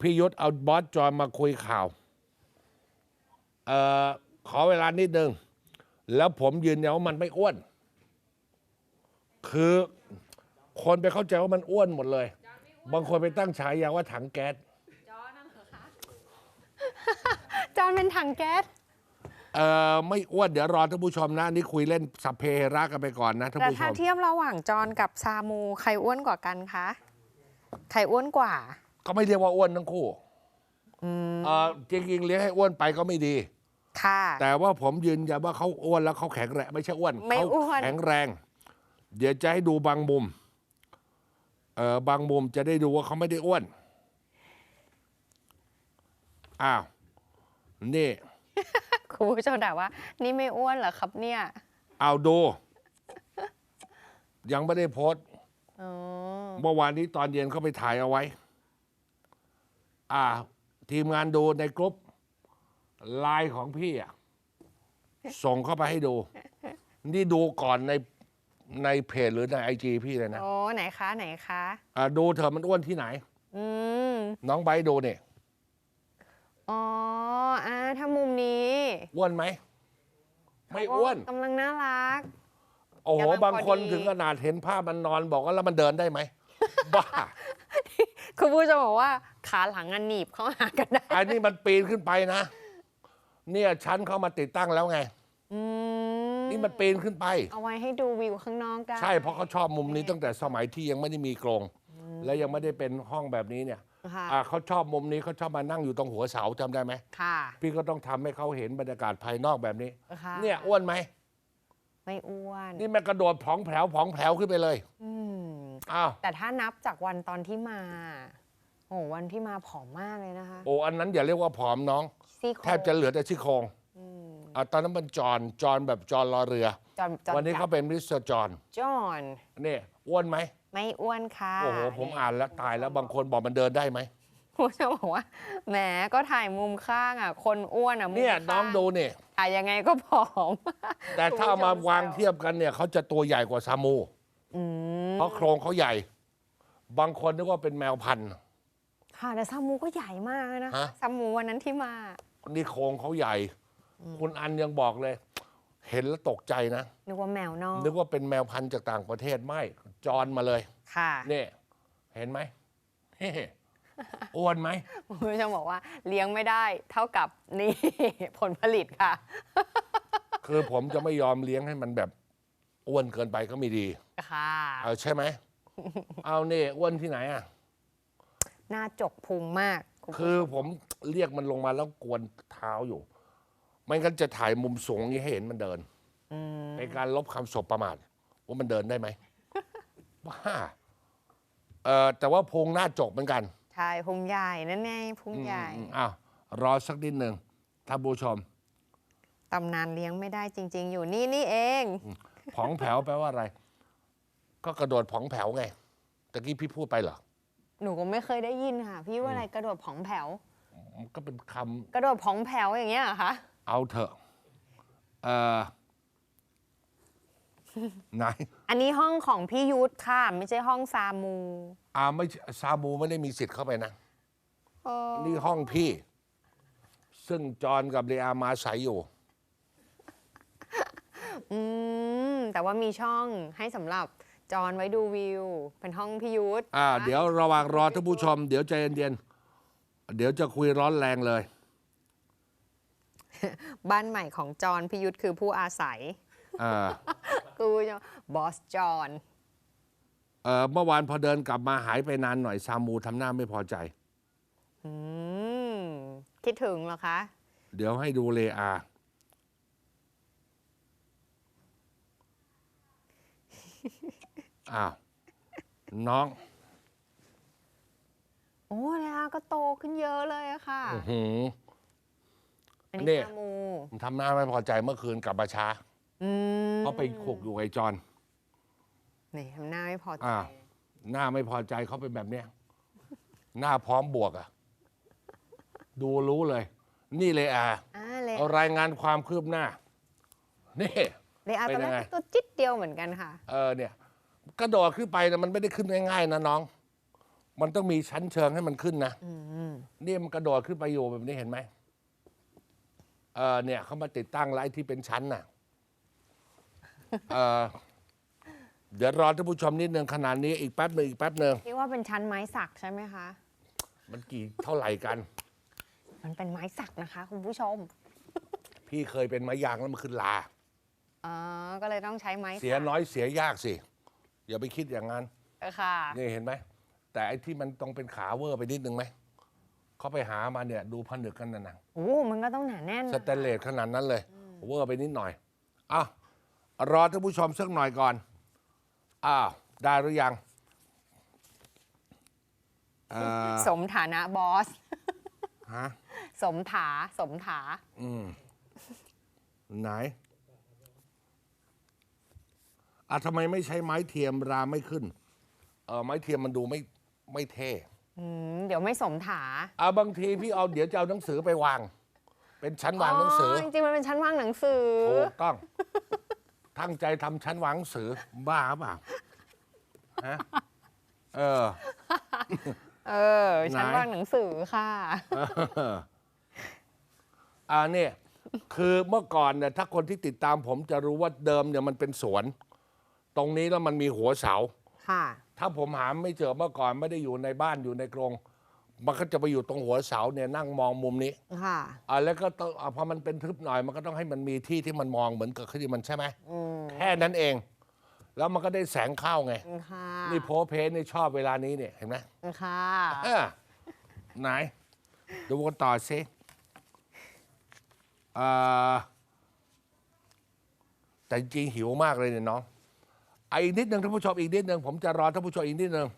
พี่ยุทธเอาบอสจอยมาคุยข่าวเอ่อขอเวลานิดนึง แล้วผมยืนยันว่ามันไม่อ้วน คือคนไปเข้าใจว่ามันอ้วนหมดเลย บางคนไปตั้งฉายาว่าถังแก๊สจอนเป็นถังแก๊สเอ่อไม่อ้วนเดี๋ยวรอท่านผู้ชมนะนี่คุยเล่นสัพเพเหระกันไปก่อนนะท่านแต่ผู้ชถ้าม เทียบระหว่างจอนกับซามู ใครอ้วนกว่ากันคะ ใครอ้วนกว่า ก็ไม่เรียกว่าอ้วนทั้งคู่เอ่อจริงๆเลี้ยงให้อ้วนไปก็ไม่ดี ค่ะ แต่ว่าผมยืนยันว่าเขาอ้วนแล้วเขาแข็งแรงไม่ใช่อ้วนไม่เขาอ้วน แข็งแรง เดี๋ยวจะให้ดูบางมุมเออบางมุมจะได้ดูว่าเขาไม่ได้อ้วนอ้าวนี่ คุณผู้ชมถามว่า นี่ไม่อ้วนเหรอครับเนี่ย เอาดู ยังไม่ได้โพสต์อ๋อ เมื่อวานนี้ตอนเย็นเขาไปถ่ายเอาไว้ อ่า ทีมงานดูในกรุ๊ปไลน์ของพี่อะส่งเข้าไปให้ดู นี่ดูก่อนในในเพจหรือในไอจีพี่เลยนะโอ้ไหนคะ ไหนคะอ่าดูเธอะมันอ้วนที่ไหน อืมน้องไบร์ทดูเนี่ยอ๋ออ่าถ้ามุมนี้อ้วนไหม ไม่อ้วน กำลังน่ารัก โอ้โห กำลังพอดี บางคนถึงขนาดเห็นภาพมันนอนบอกว่าแล้วมันเดินได้ไหม บ้า คุณผู้ชมบอกว่า ขาหลังอันหนีบเข้าหากันได้อันนี้มันปีนขึ้นไปนะ เนี่ยชั้นเขามาติดตั้งแล้วไง อืมนี่มันปีนขึ้นไป เอาไว้ให้ดูวิวข้างนอกได้ ใช่เพราะเขาชอบมุมนี้ตั้งแต่สมัยที่ยังไม่ได้มีกรงและยังไม่ได้เป็นห้องแบบนี้เนี่ยค่ะ อ่าเขาชอบมุมนี้เขาชอบมานั่งอยู่ตรงหัวเสาจำได้ไหมค่ะพี่ก็ต้องทำให้เขาเห็นบรรยากาศภายนอกแบบนี้ ค่ะเนี่ยอ้วนไหมไม่อ้วน นี่แม่กระโดดผองแผลวผองแผลวขึ้นไปเลยอืม อ้าวแต่ถ้านับจากวันตอนที่มา โอ้วันที่มาผอมมากเลยนะคะ โอ้อันนั้นอย่าเรียกว่าผอมน้อง ซี่โครงแทบจะเหลือแต่ซี่โครงอืมอ่าตอนนั้นมันจอนจอนแบบจอนรอเรือ จอนจอนวันนี้เขาเป็นมิสเตอร์จอนจอนนี่อ้วนไหมไม่อ้วนค่ะโอ้โหผมอ่านแล้วตายแล้วบางคนบอกมันเดินได้ไหมผมจะบอกว่าแหมก็ถ่ายมุมข้างอะ คนอ้วนอะมุมเนี่ยข้าน้องดูเนี่ยถ่ายยังไงก็ผอม แต่ถ้าเอามาวางเทียบกันเนี่ยเขาจะตัวใหญ่กว่าซามู อืมเพราะโครงเขาใหญ่ บางคนนึกว่าเป็นแมวพันธุ์ ค่ะแต่ซามูก็ใหญ่มากเลยนะฮะ ซามูวันนั้นที่มา นี่โครงเขาใหญ่ คุณอันยังบอกเลย เห็นแล้วตกใจนะ นึกว่าแมวนอกนึกว่าเป็นแมวพันธุ์จากต่างประเทศไม่ จอนมาเลย ค่ะนี่ เห็นไหมเฮ้อ้วนไหม คุณผู้ชมบอกว่าเลี้ยงไม่ได้เท่ากับนี่ ผลผลิตค่ะ คือผมจะไม่ยอมเลี้ยงให้มันแบบอ้วนเกินไปก็ไม่ดี ค่ะ เอาใช่ไหม เอาเนี่ยอ้วนที่ไหนอะ หน้าจกพุงมากณผู้ชมคือผมเรียกมันลงมาแล้วกวนเท้าอยู่ไม่งั้นจะถ่ายมุมสูงอย่างนี้ให้เห็นมันเดินมเป็นการลบคำสบประมาทว่ามันเดินได้ไหม บ้าเออแต่ว่าพุงหน้าจกเหมือนกัน ใช่พุงใหญ่นั่นไงพุงใหญ่อืมอ้าวรอสักนิดหนึ่งท่านผู้ชมตำนานเลี้ยงไม่ได้จริง ๆ อยู่นี่นี่เอง ผองแผวแปลว่าอะไร ก็กระโดดผองแผวไงตะกี้พี่พูดไปเหรอ หนูก็ไม่เคยได้ยินค่ะ พี่ว่าอะไรกระโดดผองแผ่วมันก็เป็นคำกระโดดผองแผ่วอย่างเงี้ยเหรอคะเอาเถอะเออไหนอันนี้ห้องของพี่ยุทธค่ะ ไม่ใช่ห้องซามูอาไม่ซามูไม่ได้มีสิทธิ์เข้าไปนะ เออนี่ห้องพี่ ซึ่งจอห์นกับเรียมาใสยอยู่ อืมแต่ว่ามีช่องให้สำหรับ จอนไว้ดูวิว เป็นห้องพี่ยุทธอ่า เดี๋ยวระหว่างรอท่านผู้ชม เดี๋ยวใจเย็นๆ เดี๋ยวจะคุยร้อนแรงเลย บ้านใหม่ของจอนพี่ยุทธคือผู้อาศัยอ่ากูจะบอสจอนเออเมื่อวานพอเดินกลับมาหายไปนานหน่อยซามูทำหน้าไม่พอใจ อืม คิดถึงเหรอคะ เดี๋ยวให้ดูเลอา อ้าว น้องโอ้เลยอาก็โตขึ้นเยอะเลยอะค่ะ อื้อหือ อันเนี่นี้ยซามูทำหน้าไม่พอใจเมื่อคืนกลับมาช้าอืมเพราะไปขกอยู่ไอ้จอน นี่ทำหน้าไม่พอใจ อ่า หน้าไม่พอใจเขาเป็นแบบเนี้ยหน้าพร้อมบวกอะดูรู้เลย นี่เลยอาอ่าเลยเอารายงานความคืบหน้า นี่ เลยอาเป็นตอนแรยังไงกตัวจิ๊ดเดียวเหมือนกันค่ะ เออเนี่ย กระโดดขึ้นไปนะมันไม่ได้ขึ้นง่ายๆนะน้อง มันต้องมีชั้นเชิงให้มันขึ้นนะอืมนี่มันกระโดดขึ้นไปอยู่แบบนี้เห็นไหมเออเนี่ยเขามาติดตั้งไลท์ที่เป็นชั้นน่ะเออเดี๋ยวรอท่านผู้ชมนิดนึงขนาดนี้อีกแป๊บหนึ่งอีกแป๊บหนึ่งที่ว่าเป็นชั้นไม้สักใช่ไหมคะ มันกี่เท่าไหร่กัน มันเป็นไม้สักนะคะคุณผู้ชม พี่เคยเป็นไม้ยางแล้วมันขึ้นลาอ๋อก็เลยต้องใช้ไม้สัก เสียน้อยเสียยากสิ อย่าไปคิดอย่างนั้นเออค่ะ นี่เห็นไหม แต่ไอ้ที่มันต้องเป็นขาเวอร์ไปนิดนึงไหมเขาไปหามาเนี่ยดูผนึกกันนะนะโอ้ มันก็ต้องหนาแน่นสแตนเลสขนาดนั้นเลย เวอร์ไปนิดหน่อยอ้าวรอท่านผู้ชมสักหน่อยก่อนอ้าวได้หรือยังเอ่อสมฐานะบอส ฮะสมถา สมถา อืมไหน อะทำไมไม่ใช้ไม้เทียมราไม่ขึ้นเออไม้เทียมมันดูไม่ไม่เท่อืมเดี๋ยวไม่สมถาอะบางทีพี่เอาเดี๋ยวจะเอาหนังสือไปวาง เป็นชั้นวางหนังสือจริงๆมันเป็นชั้นวางหนังสือถูกต้อง ตั้งใจทำชั้นวางหนังสือบ้าเปล่าฮะเออ เออชั้นไหน วางหนังสือค่ะอ่าเนี่ยคือเมื่อก่อนเนี่ยถ้าคนที่ติดตามผมจะรู้ว่าเดิมเนี่ยมันเป็นสวน ตรงนี้แล้วมันมีหัวเสา ค่ะ ถ้าผมหาไม่เจอเมื่อก่อนไม่ได้อยู่ในบ้านอยู่ในกรง มันก็จะไปอยู่ตรงหัวเสาเนี่ยนั่งมองมุมนี้ค่ะ อ่าแล้วก็ต้องอ่าพอมันเป็นทึบหน่อยมันก็ต้องให้มันมีที่ที่มันมองเหมือนกับที่มันใช่ไหมอืมแค่นั้นเอง แล้วมันก็ได้แสงเข้าไง ค่ะนี่โพสเพนี่ชอบเวลานี้เนี่ยเห็นไหมค่ะ เออไหน ดูกันต่อสิอ่าแต่จริงๆหิวมากเลยเนี่ยน้องไอีกนิดหนึ่งท่านผู้ชมอีกนิดหนึ่งผมจะรอท่านผู้ชมอีกนิดหนึ่ง